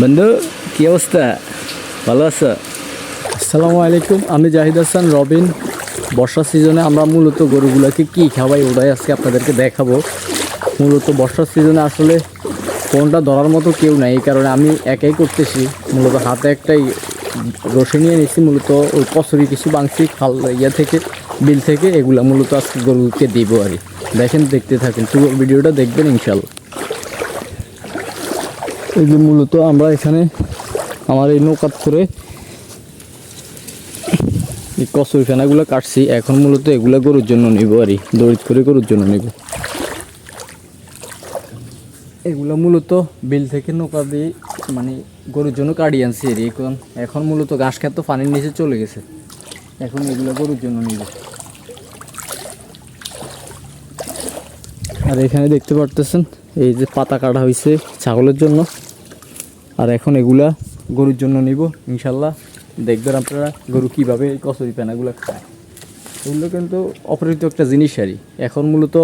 বন্ধু, কি অবস্থা? ভালো আছো? আসসালামু আলাইকুম, আমি জাহিদ হাসান, রবিন। বর্ষা সিজনে আমরা মূলত গরুগুলোকে কী খাওয়াই ওটাই আজকে আপনাদেরকে দেখাবো। মূলত বর্ষার সিজনে আসলে ফোনটা ধরার মতো কেউ নাই, এই কারণে আমি একাই করতেছি। মূলত হাতে একটাই রসে নিয়ে নিচ্ছি মূলত ওই কচুরি কিছু বাংছি খাল ইয়া থেকে, বিল থেকে, এগুলা মূলত আজকে গরুকে দিব আর। দেখেন, দেখতে থাকেন। পুরো ভিডিওটা দেখবেন ইনশাল্লাহ। এই যে মূলত আমরা এখানে আমার এই নৌকাত করে এই কচুরি ফেনাগুলো কাটছি। এখন মূলত এগুলো গরুর জন্য নিব আর দড়িত করে গরুর জন্য নিব। এগুলো মূলত বিল থেকে নৌকা দিয়ে মানে গরুর জন্য কাটিয়ে আনছি। এখন এখন মূলত ঘাস খেত পানির নিচে চলে গেছে। এখন এগুলো গরুর জন্য নিব। আর এখানে দেখতে পারতেছেন, এই যে পাতা কাটা হয়েছে ছাগলের জন্য। আর এখন এগুলা গরুর জন্য নিব, ইনশাল্লাহ। দেখবেন আপনারা গরু কীভাবে এই কচুরি প্যানাগুলো খায়। এগুলো কিন্তু অপরিচিত একটা জিনিস আরই এখন মূলত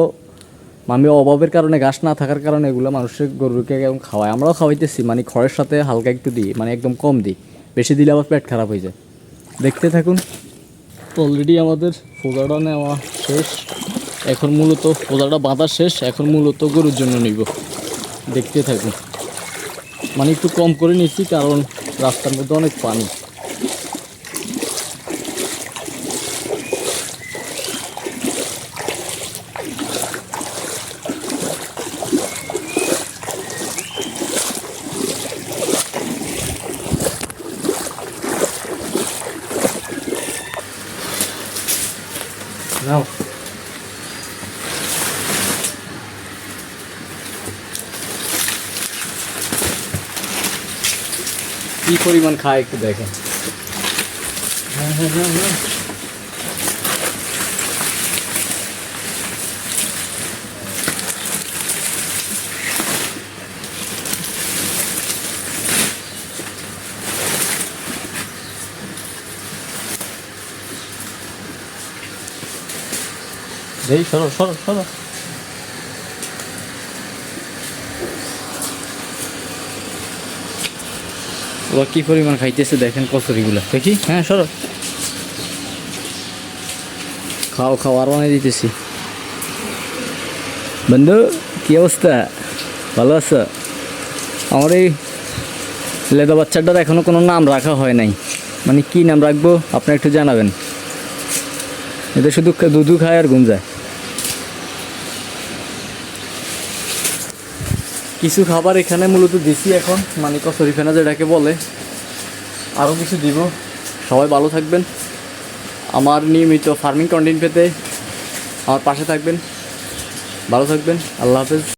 আমি অভাবের কারণে, ঘাস না থাকার কারণে এগুলো মানুষের গরুকে এখন খাওয়ায়। আমরাও খাওয়াইতেছি মানে খড়ের সাথে হালকা একটু দিই মানে একদম কম দিই। বেশি দিলে আবার পেট খারাপ হয়ে যায়। দেখতে থাকুন। অলরেডি আমাদের ফোজাটা নেওয়া শেষ। এখন মূলত ফোজাটা বাঁধা শেষ, এখন মূলত গরুর জন্য নিব। দেখতে থাকুন। মানে একটু কম করে নিচ্ছি, কারণ রাস্তার মধ্যে অনেক পানি। নাও। কি পরিমাণ খায় একটু দেখেন হ্যাঁ হ্যাঁ হ্যাঁ হ্যাঁ এই সরো সরো সরো। ওরা কী পরিমাণ খাইতেছে দেখেন কচুরিগুলো। দেখি? হ্যাঁ সরো। খাও খাও, আর বানিয়ে দিতেছি। বন্ধু, কী অবস্থা? ভালো আছো? আমার এই লেদা বাচ্চাটার এখনও কোনো নাম রাখা হয় নাই। মানে কি নাম রাখব? আপনি একটু জানাবেন। এটা শুধু দুধু খায় আর ঘুম যায়। কিছু খাবার এখানে মূলত দিছি এখন। মানে কচুরি ফেনা যেটাকে বলে। আরও কিছু দিব। সবাই ভালো থাকবেন। আমার নিয়মিত ফার্মিং কন্টেন্ট পেতে আমার পাশে থাকবেন। ভালো থাকবেন। আল্লাহ হাফেজ।